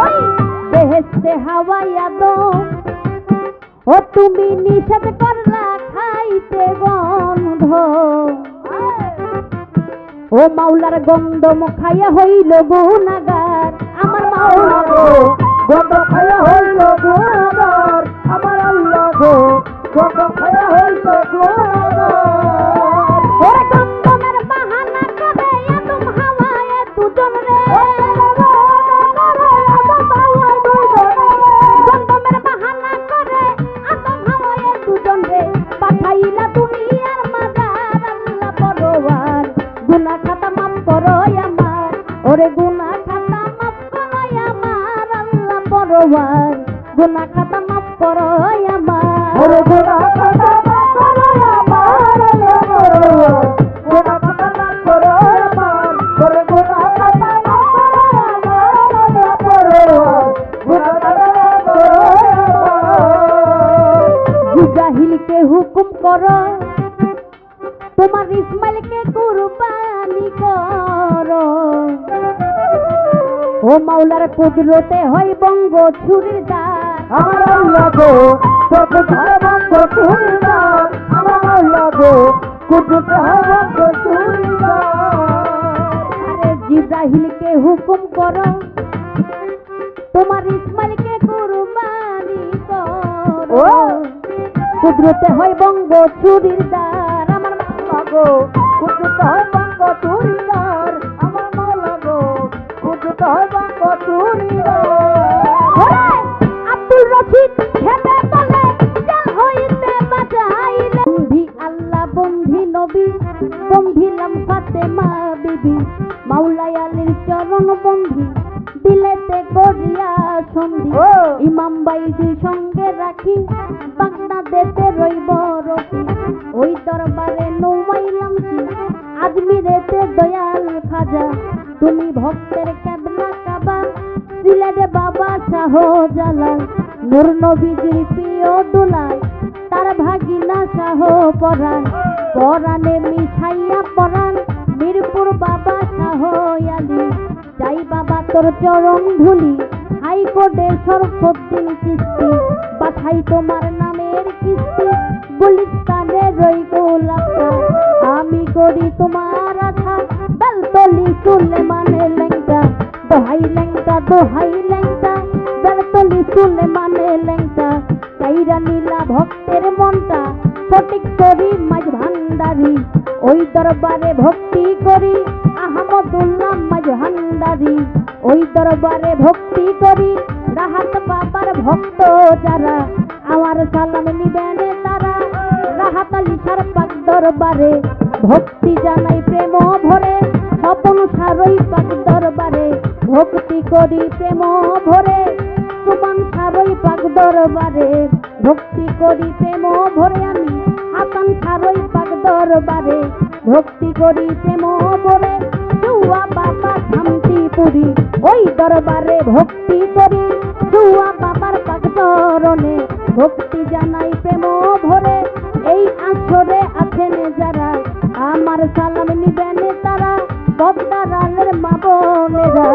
ওই বেহেস্তে হাওয়াইয়া দো ও তুমি নিষেধ করলা খাইতে গন্ধ। ও মাওলার গন্ধ মুখাইয়া হইল গুনাগার আমার মাওলা গো, গন্ধ খায়া হইল গুণাগার। আমার আল্লাহ গো, গন্ধ খায়া হইল গুণাগার। ওরে গুনাহ খাতা মাফ করো আমার আল্লাহ পরওয়ার। গুনাহ খাতা মাফ করো আমার। ওরে গুণা খাতা মাফ করো আমার আল্লাহ পরওয়ার। গুণা খাতা মাফ করো আমার। ওরে গুণা খাতা মাফ করো আমার আল্লাহ পরওয়ার। গুণা খাতা মাফ করো আমার। জিব্রাহিলকে হুকুম করো তোমার ইসমাইলকে কুরবানি করো। ও মাওলার কুদরতে হয় বঙ্গ ছুরির আমার আল্লাহ গো যত ধর্মাঙ্গ চুরিদার আমার গো আরে জিব্রাহিলকে হুকুম করো তোমার ইসমাইলকে কুরবানি করো। ও! কুদরতে হয় বঙ্গ ছুরির আমার আল্লাহ গো দিলেতে করিয়া সন্ধি। ইমাম বাইজি সঙ্গে রাখি রইব রকি। ওই দরবারে নৌমাইলাম কি আজমিরেতে দয়াল খাজা। তুমি ভক্তের কেবলা কাবা সিলেটে বাবা শাহ জালাল নূর নবীজির প্রিয় দুলাল তার ভাগিনা শাহ পরাণ। পরাণে মিঠাইয়া পরাণ মিরপুর বাবা তোর চরণ ধুলি, হাইকোর্টে সরফদ্দিন কিস্তি পাঠাই তোমার নামের কিস্তি, গুলিস্তানে রই আমি করি তোমার আশা মানে লেঙ্গা দোহাই লেঙ্গা দোহাই চুলে মানে লেঙ্গা চাইরা নীলা ভক্তের মনটা সঠিক করি মাঝ ভান্ডারি, ওই দরবারে ভক্তি করি। আহমদুল্লাহ মাঝ ভান্ডারি ওই দরবারে ভক্তি করি, রাহাত বাবার ভক্ত যারা। আমার সালাম নিবেন তারা। রাহাত আলী সার পাক দরবারে ভক্তি জানাই প্রেম ভরে। স্বপন সারই পাক দরবারে ভক্তি করি প্রেম ভরে। সুমন সারই পাক দরবারে ভক্তি করি প্রেম ভরে। আমি হাতান সারই পাক দরবারে ভক্তি করি প্রেম ভরে। সুয়া বাবা শান্তিপুরি ওই দরবারে ভক্তি করি। সুয়া বাবার পাক চরণে ভক্তি জানাই প্রেম ভরে। এই আসরে আছেন যারা, আমার সালাম নিবেন তারা। পদ্মারালের মা বোনেরা,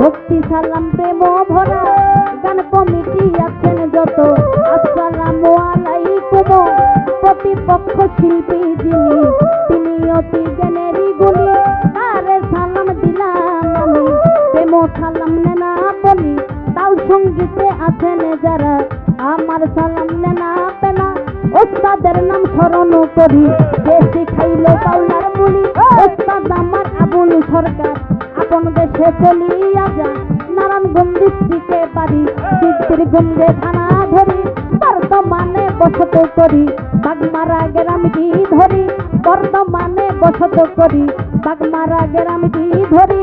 ভক্তি সালাম প্রেম ভরা। গান কমিটি আছেন যত, আসসালামু আলাইকুম। প্রতিপক্ষ শিল্পী যিনি, তিনি অতি জ্ঞানেরই সালাম নেনা বলি, তাও সঙ্গীতে আছেন যারা। আমার সালাম নেনা পেনা, ওস্তাদের নাম স্মরণ করি। যে শিখাইল পাউলার বলি, ওস্তাদ আমার আবুল সরকার। আপন দেশে চলিয়া যা নারায়ণগঞ্জ ডিস্ট্রিক্টে বাড়ি। সিদ্ধিরগঞ্জে থানা ধরি, বর্তমানে বসত করি। বাগমারা গ্রামটি ধরি, বর্তমানে বসত করি। বাগমারা গ্রামটি ধরি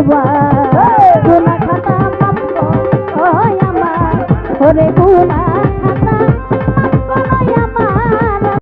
বাবা